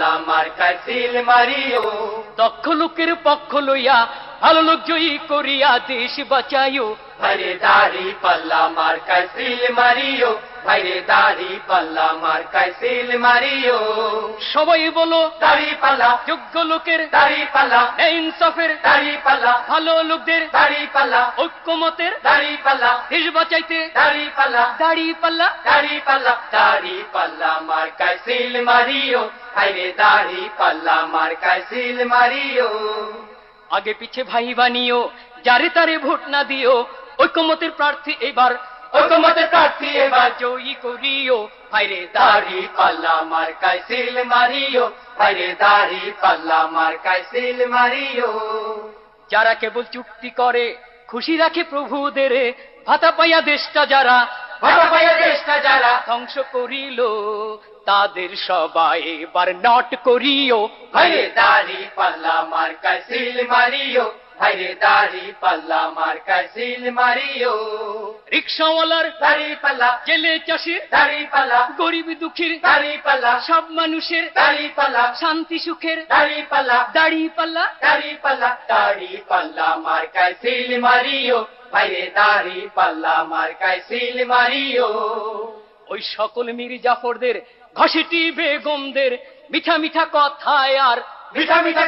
পাল্লা মার্কায় seal Mario. দক্ষ লোকের পক্ষ লইয়া ভালো লোক জয়ী করিয়া দেশ বাঁচাইও। ভাইরে দাড়ি পাল্লা মার্কায় সিল মারিও। ভাইরে দাড়ি পাল্লা মার্কায় সিল মারিও। সবাই বলো দাড়ি পাল্লা। যোগ্য লোকের দাড়ি পাল্লা। ইনসাফের দাড়ি পাল্লা। ভালো লোকদের দাড়ি পাল্লা। ঐক্যমতের দাড়ি পাল্লা। দেশ বাঁচাইতে দাড়ি পাল্লা। দাড়ি পাল্লা। দাড়ি পাল্লা। দাড়ি পাল্লা মার্কায় সিল মারিও। হাইরে দাড়ি পাল্লা মার্কায় সিল মারিও। আগে পিছে ভাই বানিও যারে তারে ভোট না দিও। ঐক্যমতের প্রার্থী এবার ঐকমতের প্রার্থী এবার। জয়ী করিও। ভাইরে দাড়ি পাল্লা মার্কায় সিল মারিও। হাইরে দাড়ি পাল্লা মার্কায় সিল মারিও। যারা কেবল চুক্তি করে খুশি রাখে প্রভুদের। ভাতা পাইয়া দেশটা যারা দেশটা যারা ধ্বংস করিল তাদের সবাই এবার নট করিও। হাইরে দাড়ি পাল্লা মার্কায় সিল মারিও হাইরে দাড়ি পাল্লা মার্কায় সিল মারিও। রিক্সাওয়ালার দাড়ি পাল্লা জেলে চাষির দাড়ি পাল্লা গরিব দুঃখীর দাড়ি পাল্লা সব মানুষের দাড়ি পাল্লা শান্তি সুখের দাড়ি পাল্লা দাড়ি পাল্লা। দাড়ি পাল্লা দাড়ি পাল্লা মার্কায় সিল মারিও। বাইরে দাড়ি পাল্লা মার্কায় সিল মারিও। ওই সকল মিরি জাফরদের ঘসিটি বেগমদের মিঠা মিঠা কথায় আর মিঠা মিঠা